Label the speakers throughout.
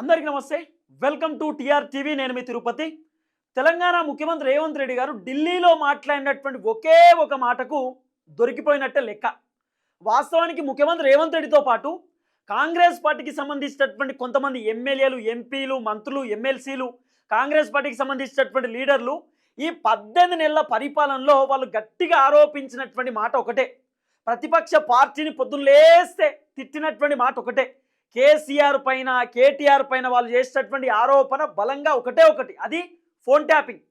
Speaker 1: అందరికీ నమస్తే. Welcome to TR TV. నేను మీ తిరుపతి. తెలంగాణ ముఖ్యమంత్రి రేవంత్ రెడ్డి గారు ఢిల్లీలో మాట్లాడినటువంటి ఒకే ఒక మాటకు దొరికిపోయినట్టే లెక్క. వాస్తవానికి ముఖ్యమంత్రి రేవంత్ రెడ్డితో పాటు కాంగ్రెస్ పార్టీకి సంబంధించినటువంటి కొంతమంది ఎమ్మెల్యేలు ఎంపీలు మంత్రులు ఎమ్మెల్సీలు కాంగ్రెస్ పార్టీకి సంబంధించినటువంటి లీడర్లు ఈ పద్దెనిమిది నెలల పరిపాలనలో వాళ్ళు గట్టిగా ఆరోపించినటువంటి మాట ఒకటే. ప్రతిపక్ష పార్టీని పొద్దున్న లేస్తే తిట్టినటువంటి మాట ఒకటే. కేసీఆర్ పైన కేటీఆర్ పైన వాళ్ళు చేసేటటువంటి ఆరోపణ బలంగా ఒకటే ఒకటి. అది ఫోన్ ట్యాపింగ్.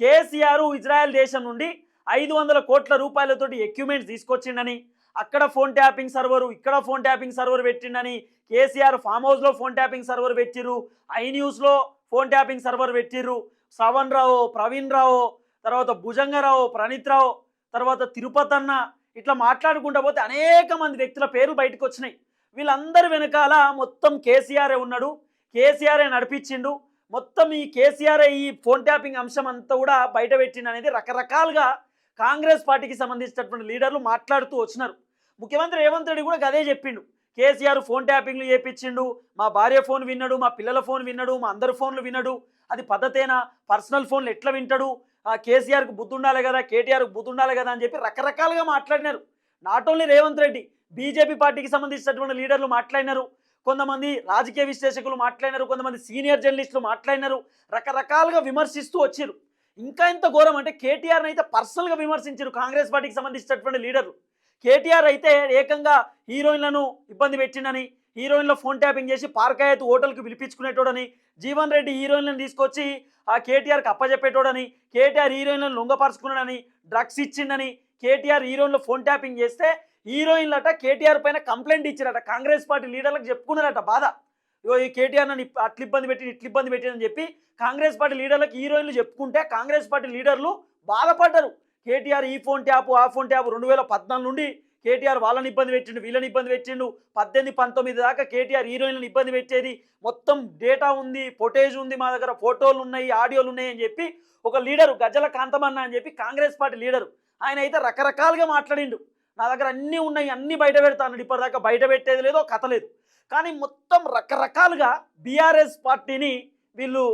Speaker 1: కేసీఆర్ ఇజ్రాయెల్ దేశం నుండి ఐదు వందల కోట్ల రూపాయలతోటి ఎక్విప్మెంట్స్ తీసుకొచ్చిండని అక్కడ ఫోన్ ట్యాపింగ్ సర్వరు ఇక్కడ ఫోన్ ట్యాపింగ్ సర్వర్ పెట్టిండని కేసీఆర్ ఫామ్ హౌస్లో ఫోన్ ట్యాపింగ్ సర్వర్ పెట్టిరు ఐ న్యూస్లో ఫోన్ ట్యాపింగ్ సర్వర్ పెట్టిరు శ్రవణ్ రావు ప్రవీణ్ రావు తర్వాత భుజంగరావు ప్రణీత్ రావు తర్వాత తిరుపతన్న ఇట్లా మాట్లాడుకుంటా పోతే అనేక మంది వ్యక్తుల పేర్లు బయటకు వచ్చినాయి. వీళ్ళందరి వెనకాల మొత్తం కేసీఆరే ఉన్నాడు. కేసీఆరే నడిపించిండు. మొత్తం ఈ కేసీఆర్ ఈ ఫోన్ ట్యాపింగ్ అంశం అంతా కూడా బయట పెట్టిండు అనేది రకరకాలుగా కాంగ్రెస్ పార్టీకి సంబంధించినటువంటి లీడర్లు మాట్లాడుతూ వచ్చినారు. ముఖ్యమంత్రి రేవంత్ రెడ్డి కూడా అదే చెప్పిండు. కేసీఆర్ ఫోన్ ట్యాపింగ్లు చేపించిండు. మా భార్య ఫోన్ విన్నాడు మా పిల్లల ఫోన్ విన్నాడు మా అందరి ఫోన్లు విన్నాడు. అది పద్ధతేనా? పర్సనల్ ఫోన్లు ఎట్లా వింటాడు? ఆ బుద్ధి ఉండాలి కదా కేటీఆర్కు బుద్ధి ఉండాలి కదా అని చెప్పి రకరకాలుగా మాట్లాడినారు. Not only Revanth Reddy BJP పార్టీకి సంబంధించినటువంటి లీడర్లు మాట్లాడినారు కొంతమంది రాజకీయ విశ్లేషకులు మాట్లాడినారు కొంతమంది సీనియర్ జర్నలిస్టులు మాట్లాడినారు రకరకాలుగా విమర్శిస్తూ వచ్చారు ఇంకా ఎంత ఘోరం అంటే కేటీఆర్ని అయితే పర్సనల్గా విమర్శించారు కాంగ్రెస్ పార్టీకి సంబంధించినటువంటి లీడర్లు. కేటీఆర్ అయితే ఏకంగా హీరోయిన్లను ఇబ్బంది పెట్టిండని హీరోయిన్లో ఫోన్ ట్యాపింగ్ చేసి పార్కాయత్ హోటల్కి పిలిపించుకునేటోడని జీవన్ రెడ్డి హీరోయిన్లను తీసుకొచ్చి ఆ కేటీఆర్కి అప్పచెప్పేటోడని కేటీఆర్ హీరోయిన్లను లొంగపరుచుకున్నాడని డ్రగ్స్ ఇచ్చిండని కేటీఆర్ హీరోయిన్లో ఫోన్ ట్యాపింగ్ చేస్తే హీరోయిన్లట కేటీఆర్ పైన కంప్లైంట్ ఇచ్చారట కాంగ్రెస్ పార్టీ లీడర్లకు చెప్పుకున్నారట బాధ. ఇగో ఈ కేటీఆర్ నన్ను అట్ల ఇబ్బంది పెట్టి ఇట్ల ఇబ్బంది పెట్టిందని చెప్పి కాంగ్రెస్ పార్టీ లీడర్లకు హీరోయిన్లు చెప్పుకుంటే కాంగ్రెస్ పార్టీ లీడర్లు బాధపడ్డారు. కేటీఆర్ ఈ ఫోన్ ట్యాప్ ఆ ఫోన్ ట్యాప్ రెండు వేల పద్నాలుగు నుండి కేటీఆర్ వాళ్ళని ఇబ్బంది పెట్టిండు వీళ్ళని ఇబ్బంది పెట్టిండు. పద్దెనిమిది పంతొమ్మిది దాకా కేటీఆర్ హీరోయిన్లను ఇబ్బంది పెట్టేది. మొత్తం డేటా ఉంది ఫొటేజ్ ఉంది మా దగ్గర ఫోటోలు ఉన్నాయి ఆడియోలు ఉన్నాయి అని చెప్పి ఒక లీడరు గజల కాంతమన్న అని చెప్పి కాంగ్రెస్ పార్టీ లీడరు. ఆయన అయితే రకరకాలుగా మాట్లాడిండు. నా దగ్గర అన్నీ ఉన్నాయి అన్నీ బయట పెడతాను ఇప్పటిదాకా బయట పెట్టేది లేదో కథ లేదు. కానీ మొత్తం రకరకాలుగా బీఆర్ఎస్ పార్టీని వీళ్ళు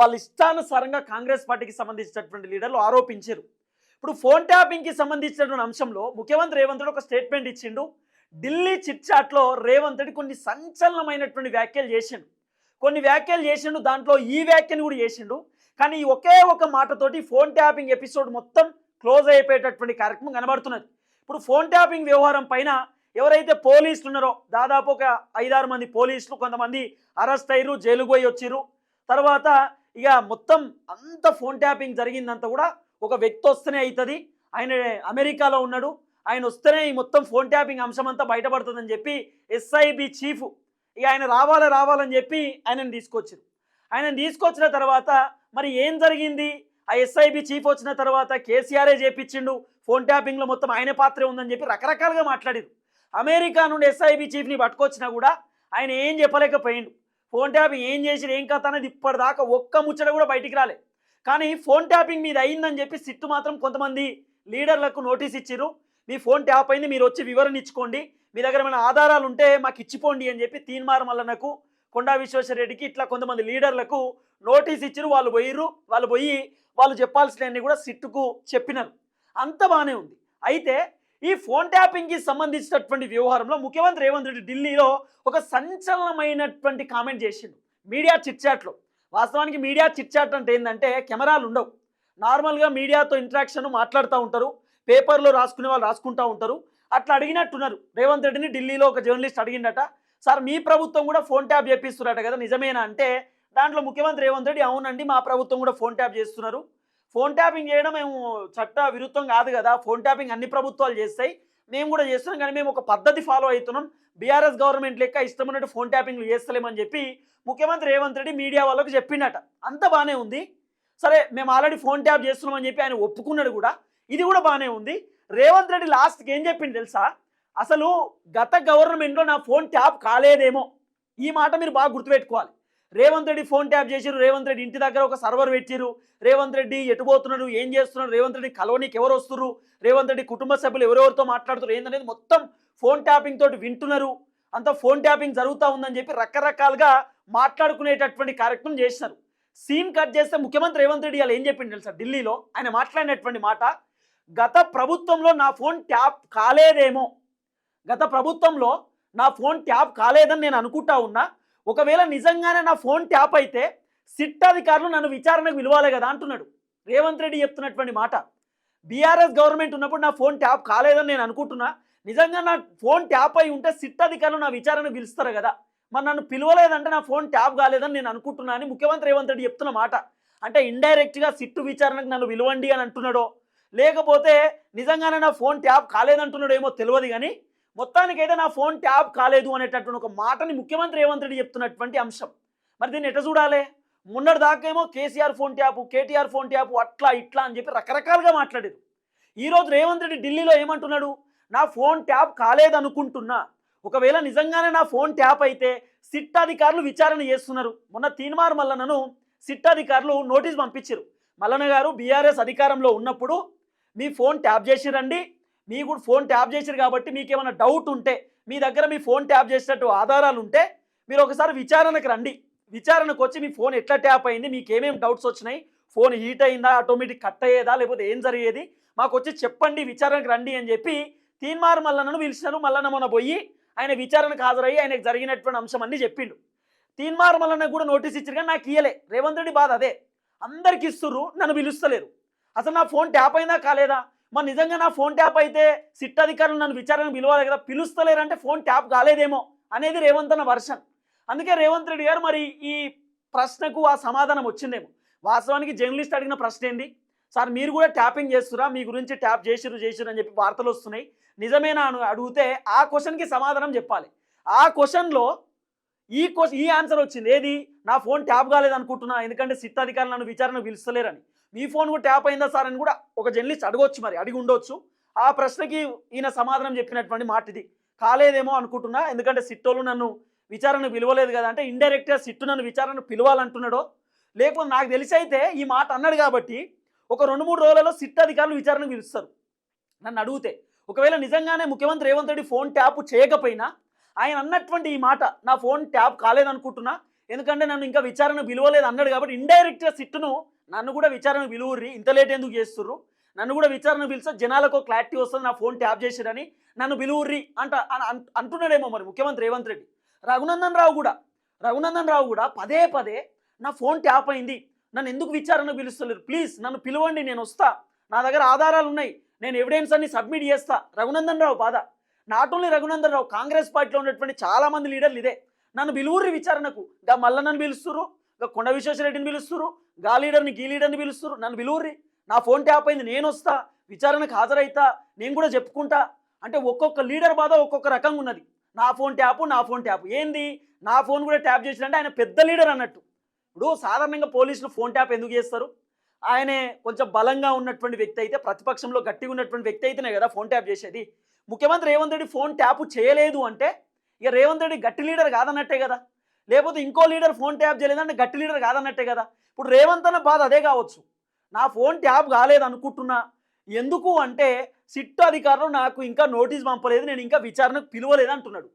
Speaker 1: వాళ్ళ ఇష్టానుసారంగా కాంగ్రెస్ పార్టీకి సంబంధించినటువంటి లీడర్లు ఆరోపించారు. ఇప్పుడు ఫోన్ ట్యాపింగ్కి సంబంధించినటువంటి అంశంలో ముఖ్యమంత్రి రేవంత్ రెడ్డి ఒక స్టేట్మెంట్ ఇచ్చిండు. ఢిల్లీ చిట్చాట్లో రేవంత్ రెడ్డి కొన్ని సంచలనమైనటువంటి వ్యాఖ్యలు చేసిండు. కొన్ని వ్యాఖ్యలు చేసిండు దాంట్లో ఈ వ్యాఖ్యను కూడా చేసిండు. కానీ ఒకే ఒక మాటతోటి ఫోన్ ట్యాపింగ్ ఎపిసోడ్ మొత్తం క్లోజ్ అయిపోయేటటువంటి కార్యక్రమం కనబడుతున్నది. ఇప్పుడు ఫోన్ ట్యాపింగ్ వ్యవహారం పైన ఎవరైతే పోలీసులు ఉన్నారో దాదాపు ఒక ఐదారు మంది పోలీసులు కొంతమంది అరెస్ట్ అయ్యారు జైలుకు పోయి వచ్చిర్రు. తర్వాత ఇక మొత్తం అంత ఫోన్ ట్యాపింగ్ జరిగిందంతా కూడా ఒక వ్యక్తి వస్తేనే అవుతుంది ఆయన అమెరికాలో ఉన్నాడు. ఆయన వస్తేనే ఈ మొత్తం ఫోన్ ట్యాపింగ్ అంశం అంతా బయటపడుతుందని చెప్పి ఎస్ఐబి చీఫ్ ఇక ఆయన రావాలా రావాలని చెప్పి ఆయనను తీసుకొచ్చారు ఆయనను తీసుకొచ్చిన తర్వాత మరి ఏం జరిగింది? ఆ ఎస్ఐబి చీఫ్ వచ్చిన తర్వాత కేసీఆరే చేపించిండు. ఫోన్ ట్యాపింగ్లో మొత్తం ఆయన పాత్రే ఉందని చెప్పి రకరకాలుగా మాట్లాడారు. అమెరికా నుండి ఎస్ఐబి చీఫ్ని పట్టుకొచ్చినా కూడా ఆయన ఏం చెప్పలేకపోయిండు. ఫోన్ ట్యాపింగ్ ఏం చేసి ఏం కథ అనేది ఇప్పటిదాకా ఒక్క ముచ్చట కూడా బయటికి రాలే. కానీ ఫోన్ ట్యాపింగ్ మీద అయిందని చెప్పి సిట్టు మాత్రం కొంతమంది లీడర్లకు నోటీస్ ఇచ్చిర్రు మీ ఫోన్ ట్యాప్ అయింది మీరు వచ్చి వివరణ ఇచ్చుకోండి. మీ దగ్గర ఏమైనా ఆధారాలు ఉంటే మాకు ఇచ్చిపోండి అని చెప్పి తీన్మార్ మల్లన్నకు కొండా విశ్వేశ్వరరెడ్డికి ఇట్లా కొంతమంది లీడర్లకు నోటీస్ ఇచ్చిరు. వాళ్ళు పోయిర్రు. వాళ్ళు పోయి వాళ్ళు చెప్పాల్సినవన్నీ కూడా సిట్టుకు చెప్పినారు. అంత బాగానే ఉంది. అయితే ఈ ఫోన్ ట్యాపింగ్కి సంబంధించినటువంటి వ్యవహారంలో ముఖ్యమంత్రి రేవంత్ రెడ్డి ఢిల్లీలో ఒక సంచలనమైనటువంటి కామెంట్ చేసిండు. మీడియా చిట్చాట్లో వాస్తవానికి మీడియా చిట్చాట్ అంటే ఏంటంటే కెమెరాలు ఉండవు. నార్మల్గా మీడియాతో ఇంటరాక్షన్ మాట్లాడుతూ ఉంటారు. పేపర్లో రాసుకునే వాళ్ళు రాసుకుంటూ ఉంటారు. అట్లా అడిగినట్టున్నారు. రేవంత్ రెడ్డిని ఢిల్లీలో ఒక జర్నలిస్ట్ అడిగిండట సార్ మీ ప్రభుత్వం కూడా ఫోన్ ట్యాప్ చేపిస్తున్నారట కదా నిజమేనా? అంటే దాంట్లో ముఖ్యమంత్రి రేవంత్ రెడ్డి అవునండి మా ప్రభుత్వం కూడా ఫోన్ ట్యాప్ చేస్తున్నారు. ఫోన్ ట్యాపింగ్ చేయడం మేము చట్ట విరుద్ధం కాదు కదా. ఫోన్ ట్యాపింగ్ అన్ని ప్రభుత్వాలు చేస్తాయి. మేము కూడా చేస్తున్నాం కానీ మేము ఒక పద్ధతి ఫాలో అవుతున్నాం. బీఆర్ఎస్ గవర్నమెంట్ లెక్క ఇష్టమైనట్టు ఫోన్ ట్యాపింగ్లు చేస్తలేమని చెప్పి ముఖ్యమంత్రి రేవంత్ రెడ్డి మీడియా వాళ్ళకు చెప్పిండట అంత బాగానే ఉంది. సరే మేము ఆల్రెడీ ఫోన్ ట్యాప్ చేస్తున్నామని చెప్పి ఆయన ఒప్పుకున్నాడు కూడా. ఇది కూడా బాగానే ఉంది. రేవంత్ రెడ్డి లాస్ట్కి ఏం చెప్పింది తెలుసా? అసలు గత గవర్నమెంట్లో నా ఫోన్ ట్యాప్ కాలేదేమో. ఈ మాట మీరు బాగా గుర్తుపెట్టుకోవాలి. రేవంత్ రెడ్డి ఫోన్ ట్యాప్ చేసిరు రేవంత్ రెడ్డి ఇంటి దగ్గర ఒక సర్వర్ పెట్టిరు రేవంత్ రెడ్డి ఎటుపోతున్నాడు ఏం చేస్తున్నాడు? రేవంత్ రెడ్డి కలవనీకి ఎవరు వస్తున్నారు రేవంత్ రెడ్డి కుటుంబ సభ్యులు ఎవరెవరితో మాట్లాడుతున్నారు ఏందనేది మొత్తం ఫోన్ ట్యాపింగ్ తోటి వింటున్నారు. అంత ఫోన్ ట్యాపింగ్ జరుగుతూ ఉందని చెప్పి రకరకాలుగా మాట్లాడుకునేటటువంటి కార్యక్రమం చేసినారు. సీన్ కట్ చేస్తే ముఖ్యమంత్రి రేవంత్ రెడ్డి వాళ్ళు ఏం చెప్పిండు తెలుసా? ఢిల్లీలో ఆయన మాట్లాడినటువంటి మాట గత ప్రభుత్వంలో నా ఫోన్ ట్యాప్ కాలేదేమో. గత ప్రభుత్వంలో నా ఫోన్ ట్యాప్ కాలేదని నేను అనుకుంటా ఉన్నా. ఒకవేళ నిజంగానే నా ఫోన్ ట్యాప్ అయితే సిట్ అధికారులు నన్ను విచారణకు విలువాలి కదా అంటున్నాడు. రేవంత్ రెడ్డి చెప్తున్నటువంటి మాట. బీఆర్ఎస్ గవర్నమెంట్ ఉన్నప్పుడు నా ఫోన్ ట్యాప్ కాలేదని నేను అనుకుంటున్నా. నిజంగా నా ఫోన్ ట్యాప్ అయి ఉంటే సిట్ అధికారులు నా విచారణ పిలుస్తారు కదా. మరి నన్ను పిలవలేదంటే నా ఫోన్ ట్యాప్ కాలేదని నేను అనుకుంటున్నా అని ముఖ్యమంత్రి రేవంత్ రెడ్డి చెప్తున్న మాట. అంటే ఇండైరెక్ట్గా సిట్టు విచారణకు నన్ను పిలవండి అని అంటున్నాడో లేకపోతే నిజంగానే నా ఫోన్ ట్యాప్ కాలేదంటున్నాడో ఏమో తెలియదు కానీ మొత్తానికైతే నా ఫోన్ ట్యాప్ కాలేదు అనేటటువంటి ఒక మాటని ముఖ్యమంత్రి రేవంత్ రెడ్డి చెప్తున్నటువంటి అంశం. మరి దీన్ని ఎట్లా చూడాలి? మొన్నటి దాకేమో KCR phone tap KTR phone tap అట్లా ఇట్లా అని చెప్పి రకరకాలుగా మాట్లాడారు. ఈరోజు రేవంత్ రెడ్డి ఢిల్లీలో ఏమంటున్నాడు? నా ఫోన్ ట్యాప్ కాలేదనుకుంటున్నా. ఒకవేళ నిజంగానే నా ఫోన్ ట్యాప్ అయితే సిట్ అధికారులు విచారణ చేస్తున్నారు. మొన్న తీన్మార్ మల్లనను సిట్ అధికారులు నోటీస్ పంపించారు. మల్లన్న గారు బీఆర్ఎస్ అధికారంలో ఉన్నప్పుడు మీ ఫోన్ ట్యాప్ చేసిరండి మీ కూడా ఫోన్ ట్యాప్ చేశారు కాబట్టి మీకు ఏమైనా డౌట్ ఉంటే మీ దగ్గర మీ ఫోన్ ట్యాప్ చేసినట్టు ఆధారాలు ఉంటే మీరు ఒకసారి విచారణకు రండి. విచారణకు వచ్చి మీ ఫోన్ ఎట్లా ట్యాప్ అయింది మీకు ఏమేమి డౌట్స్ వచ్చినాయి ఫోన్ హీట్ అయిందా ఆటోమేటిక్ కట్ అయ్యేదా లేకపోతే ఏం జరిగేది మాకు వచ్చి చెప్పండి విచారణకు రండి అని చెప్పి తీన్మార్ మల్లన్నను పిలిచినారు. మల్లన్న మొన్న పోయి ఆయన విచారణకు హాజరయ్యి ఆయనకు జరిగినటువంటి అంశం అన్ని చెప్పిండు. తీన్మార్ మల్లన్న కూడా నోటీస్ ఇచ్చారు కానీ నాకు ఇయ్యలే. రేవంత్ రెడ్డి బాధ అదే. అందరికి ఇస్తుర్రు నన్ను పిలుస్తలేరు. అసలు నా ఫోన్ ట్యాప్ అయిందా కాలేదా? మరి నిజంగా నా ఫోన్ ట్యాప్ అయితే సిట్ అధికారులు నన్ను విచారణ పిలవాలి కదా? పిలుస్తలేరంటే ఫోన్ ట్యాప్ కాలేదేమో అనేది రేవంత్ అన్న వర్షన్. అందుకే రేవంత్ రెడ్డి గారు మరి ఈ ప్రశ్నకు ఆ సమాధానం వచ్చిందేమో. వాస్తవానికి జర్నలిస్ట్ అడిగిన ప్రశ్న ఏంది? సార్ మీరు కూడా ట్యాపింగ్ చేస్తురా? మీ గురించి ట్యాప్ చేసిరు చేసిరు అని చెప్పి వార్తలు వస్తున్నాయి. నిజమేనా అని అడిగితే ఆ క్వశ్చన్కి సమాధానం చెప్పాలి. ఆ క్వశ్చన్లో ఈ క్వశ్చన్ ఈ ఆన్సర్ వచ్చింది. ఏది? నా ఫోన్ ట్యాప్ కాలేదు అనుకుంటున్నా ఎందుకంటే సిట్ అధికారులు నన్ను విచారణకు పిలుస్తలేరని. మీ ఫోన్ కూడా ట్యాప్ అయిందా సార్ అని కూడా ఒక జర్నలిస్ట్ అడగొచ్చు మరి అడిగి ఉండొచ్చు. ఆ ప్రశ్నకి ఈయన సమాధానం చెప్పినటువంటి మాట ఇది. కాలేదేమో అనుకుంటున్నా ఎందుకంటే సిట్టోలు నన్ను విచారణ పిలవలేదు కదా అంటే ఇండైరెక్ట్గా సిట్టు నన్ను విచారణ పిలవాలంటున్నాడో లేకపోతే నాకు తెలిసి అయితే ఈ మాట అన్నాడు కాబట్టి ఒక రెండు మూడు రోజులలో సిట్ అధికారులు విచారణకు పిలుస్తారు. నన్ను అడిగితే ఒకవేళ నిజంగానే ముఖ్యమంత్రి రేవంత్ రెడ్డి ఫోన్ ట్యాప్ చేయకపోయినా ఆయన అన్నటువంటి ఈ మాట నా ఫోన్ ట్యాప్ కాలేదనుకుంటున్నా ఎందుకంటే నన్ను ఇంకా విచారణ పిలవలేదు అన్నాడు కాబట్టి ఇండైరెక్ట్గా సిట్టును నన్ను కూడా విచారణ పిలువుర్రి. ఇంత లేట్ ఎందుకు చేస్తుర్రు? నన్ను కూడా విచారణ పిలిస్తే జనాలకు క్లారిటీ వస్తుంది నా ఫోన్ ట్యాప్ చేసిరని నన్ను పిలువుర్రి అంట అంటున్నాడేమో మరి ముఖ్యమంత్రి రేవంత్ రెడ్డి. రఘునందన్ రావు కూడా రఘునందన్ రావు కూడా పదే పదే నా ఫోన్ ట్యాప్ అయింది. నన్ను ఎందుకు విచారణ పిలుస్తలేరు? ప్లీజ్ నన్ను పిలవండి నేను వస్తా. నా దగ్గర ఆధారాలు ఉన్నాయి. నేను ఎవిడెన్స్ అన్ని సబ్మిట్ చేస్తా. రఘునందన్ రావు బాధ. నాట్ ఓన్లీ రఘునందన్ రావు కాంగ్రెస్ పార్టీలో ఉన్నటువంటి చాలా మంది లీడర్లు ఇదే. నన్ను పిలువుర్రి విచారణకు. గా మల్లన్నను పిలుస్తురు గా కొండ విశ్వేశ్వరరెడ్డిని పిలుస్తురు గా లీడర్ని గీ లీడర్ని పిలుస్తారు నన్ను పిలువుర్రి. నా ఫోన్ ట్యాప్ అయింది నేను వస్తా విచారణకు హాజరైతా. నేను కూడా చెప్పుకుంటా. అంటే ఒక్కొక్క లీడర్ బాధ ఒక్కొక్క రకంగా ఉన్నది. నా ఫోన్ ట్యాప్ నా ఫోన్ ట్యాప్. ఏంది? నా ఫోన్ కూడా ట్యాప్ చేసినంటే ఆయన పెద్ద లీడర్ అన్నట్టు. ఇప్పుడు సాధారణంగా పోలీసులు ఫోన్ ట్యాప్ ఎందుకు చేస్తారు? ఆయనే కొంచెం బలంగా ఉన్నటువంటి వ్యక్తి అయితే ప్రతిపక్షంలో గట్టిగా ఉన్నటువంటి వ్యక్తి అయితేనే కదా ఫోన్ ట్యాప్ చేసేది. ముఖ్యమంత్రి రేవంత్ రెడ్డి ఫోన్ ట్యాప్ చేయలేదు అంటే ఇక రేవంత్ రెడ్డి గట్టి లీడర్ కాదన్నట్టే కదా. లేకపోతే ఇంకో లీడర్ ఫోన్ ట్యాప్ చేయలేదంటే గట్టి లీడర్ కాదన్నట్టే కదా. ఇప్పుడు రేవంత్ అన్న బాధ అదే కావచ్చు. నా ఫోన్ ట్యాప్ కాలేదు అనుకుంటున్నా. ఎందుకు అంటే సిట్ అధికారులు నాకు ఇంకా నోటీస్ పంపలేదు నేను ఇంకా విచారణకు పిలువలేదు అంటున్నాడు.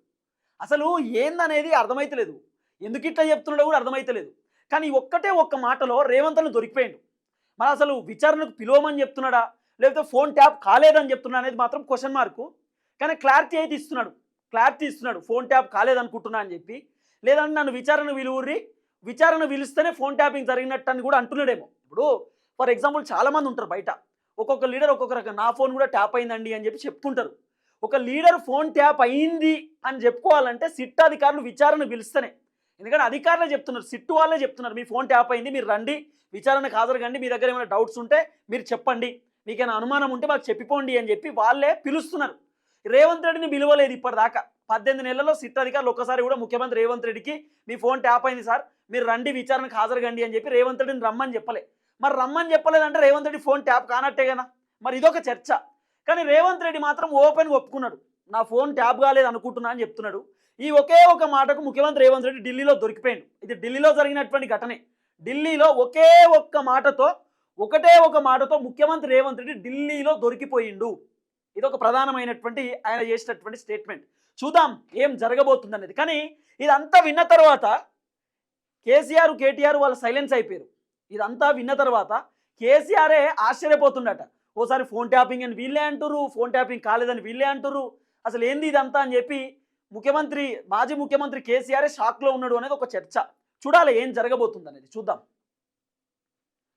Speaker 1: అసలు ఏందనేది అర్థమైతలేదు. ఎందుకు ఇట్లా చెప్తున్నాడో కూడా అర్థమైతలేదు. కానీ ఒక్కటే ఒక్క మాటలో రేవంత్ను దొరికిపోయాడు. మరి అసలు విచారణకు పిలవమని చెప్తున్నాడా? లేకపోతే ఫోన్ ట్యాప్ కాలేదని చెప్తున్నా అనేది మాత్రం క్వశ్చన్ మార్కు. కానీ క్లారిటీ అయితే ఇస్తున్నాడు. క్లారిటీ ఇస్తున్నాడు. ఫోన్ ట్యాప్ కాలేదనుకుంటున్నా అని చెప్పి. లేదంటే నన్ను విచారణ విలువుర్రి విచారణ పిలిస్తేనే ఫోన్ ట్యాపింగ్ జరిగినట్టు అని కూడా అంటున్నాడేమో. ఇప్పుడు ఫర్ ఎగ్జాంపుల్ చాలామంది ఉంటారు బయట. ఒక్కొక్క లీడర్ ఒక్కొక్క రకం నా ఫోన్ కూడా ట్యాప్ అయిందండి అని చెప్పి చెప్పుకుంటారు ఒక లీడర్ ఫోన్ ట్యాప్ అయింది అని చెప్పుకోవాలంటే సిట్ అధికారులు విచారణ పిలుస్తేనే. ఎందుకంటే అధికారులే చెప్తున్నారు సిట్టు వాళ్ళే చెప్తున్నారు మీ ఫోన్ ట్యాప్ అయింది మీరు రండి విచారణకు హాజరుగండి మీ దగ్గర ఏమైనా డౌట్స్ ఉంటే మీరు చెప్పండి మీకేమైనా అనుమానం ఉంటే మాకు చెప్పిపోండి అని చెప్పి వాళ్ళే పిలుస్తున్నారు. రేవంత్ రెడ్డిని పిలవలేదు ఇప్పటిదాకా. పద్దెనిమిది నెలల్లో సిట్ అధికారులు ఒక్కసారి కూడా ముఖ్యమంత్రి రేవంత్ రెడ్డికి మీ ఫోన్ ట్యాప్ అయింది సార్ మీరు రండి విచారణకు హాజరుగండి అని చెప్పి రేవంత్ రెడ్డిని రమ్మని చెప్పలే. మరి రమ్మని చెప్పలేదంటే రేవంత్ రెడ్డి ఫోన్ ట్యాప్ కానట్టే కదా. మరి ఇదొక చర్చ. కానీ రేవంత్ రెడ్డి మాత్రం ఓపెన్గా ఒప్పుకున్నాడు. నా ఫోన్ ట్యాప్ కాలేదు అనుకుంటున్నా అని చెప్తున్నాడు. ఈ ఒకే ఒక మాటకు ముఖ్యమంత్రి రేవంత్ రెడ్డి ఢిల్లీలో దొరికిపోయాడు. ఇది ఢిల్లీలో జరిగినటువంటి ఘటనే. ఢిల్లీలో ఒకే ఒక్క మాటతో ఒకటే ఒక మాటతో ముఖ్యమంత్రి రేవంత్ రెడ్డి ఢిల్లీలో దొరికిపోయిండు. ఇది ఒక ప్రధానమైనటువంటి ఆయన చేసినటువంటి స్టేట్మెంట్. చూద్దాం ఏం జరగబోతుంది అనేది కానీ ఇదంతా విన్న తర్వాత కేసీఆర్ కేటీఆర్ వాళ్ళు సైలెన్స్ అయిపోయారు. ఇదంతా విన్న తర్వాత కేసీఆరే ఆశ్చర్యపోతుండట. ఓసారి ఫోన్ ట్యాపింగ్ అని వీళ్ళే అంటుర్రు ఫోన్ ట్యాపింగ్ కాలేదని వీళ్ళే అంటారు అసలు ఏంది ఇదంతా అని చెప్పి ముఖ్యమంత్రి మాజీ ముఖ్యమంత్రి కేసీఆరే షాక్లో ఉన్నాడు అనేది ఒక చర్చ. చూడాలి ఏం జరగబోతుంది అనేది చూద్దాం.